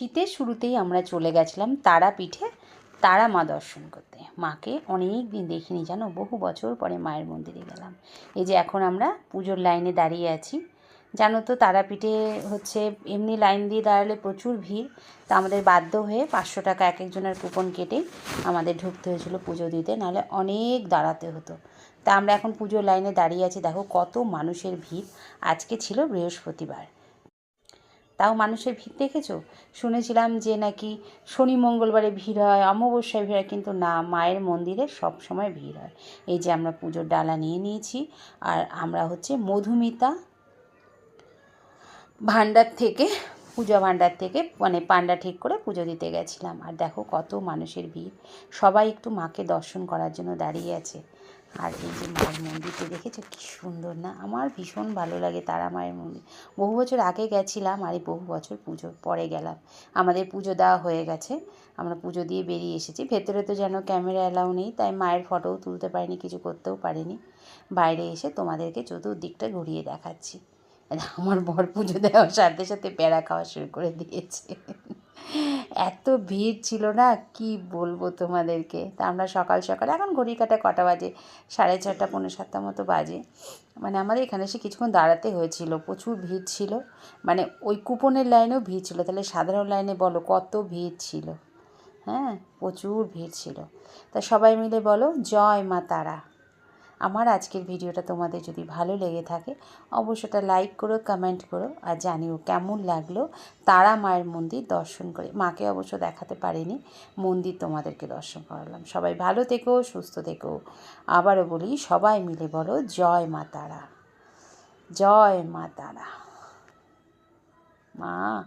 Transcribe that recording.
শীতের শুরুতেই আমরা চলে গেছিলাম তারাপীঠে তারা মা দর্শন করতে। মাকে অনেক দিন দেখিনি, জানো? বহু বছর পরে মায়ের মন্দিরে গেলাম। এই যে এখন আমরা পুজোর লাইনে দাঁড়িয়ে আছি। জানো তো, তারাপীঠে হচ্ছে এমনি লাইন দিয়ে দাঁড়ালে প্রচুর ভিড়। তা আমাদের বাধ্য হয়ে পাঁচশো টাকা এক একজনের কুপন কেটে আমাদের ঢুকতে হয়েছিল পুজো দিতে, নাহলে অনেক দাঁড়াতে হতো। তা আমরা এখন পুজোর লাইনে দাঁড়িয়ে আছি। দেখো কত মানুষের ভিড়। আজকে ছিল বৃহস্পতিবার। তাও মানুষের ভিড় দেখেছ? শুনেছিলাম যে নাকি শনি মঙ্গলবারে ভিড় হয়, অমাবস্যায় ভিড় হয়, কিন্তু না, মায়ের মন্দিরে সব সময় ভিড় হয়। এই যে আমরা পুজোর ডালা নিয়ে নিয়েছি, আর আমরা হচ্ছে মধুমিতা ভাণ্ডার থেকে পূজা ভাণ্ডার থেকে মানে পান্ডা ঠিক করে পুজো দিতে গেছিলাম। আর দেখো কত মানুষের ভিড়। সবাই একটু মাকে দর্শন করার জন্য দাঁড়িয়ে আছে। আর এই যে মায়ের মন্দিরটি দেখেছ? কি সুন্দর না? আমার ভীষণ ভালো লাগে তারা মায়ের মন্দির। বহু বছর আগে গেছিলাম আর এই বহু বছর পুজো পরে গেলাম। আমাদের পুজো দেওয়া হয়ে গেছে। আমরা পুজো দিয়ে বেরিয়ে এসেছি। ভেতরে তো যেন ক্যামেরা অ্যালাউ নেই, তাই মায়ের ফটোও তুলতে পারিনি, কিছু করতেও পারিনি। বাইরে এসে তোমাদেরকে চতুর্দিকটা ঘুরিয়ে দেখাচ্ছি। আমার বর পুজো দেওয়ার সাথে সাথে প্যারা খাওয়া শুরু করে দিয়েছে। এত ভিড় ছিল না, কি বলব তোমাদেরকে? তা আমরা সকাল সকাল, এখন ঘড়ি কাটা কটা বাজে? সাড়ে ছটা পনেরো সাতটা মতো বাজে। মানে আমাদের এখানে এসে কিছুক্ষণ দাঁড়াতে হয়েছিল, প্রচুর ভিড় ছিল। মানে ওই কুপনের লাইনেও ভিড় ছিল, তাহলে সাধারণ লাইনে বলো কত ভিড় ছিল? হ্যাঁ প্রচুর ভিড় ছিল। তা সবাই মিলে বলো, জয় মা তারা। আমার আজকের ভিডিওটা তোমাদের যদি ভালো লেগে থাকে অবশ্যটা লাইক করো কমেন্ট করো আর জানিও কেমন লাগল তারা মায়ের মন্দির দর্শন করে। মাকে অবশ্য দেখাতে পারিনি, মন্দির তোমাদেরকে দর্শন করালাম। সবাই ভালো থেকো, সুস্থ থেকো। আবারও বলি, সবাই মিলে বলো, জয় মা তারা। জয় মা তারা। মা।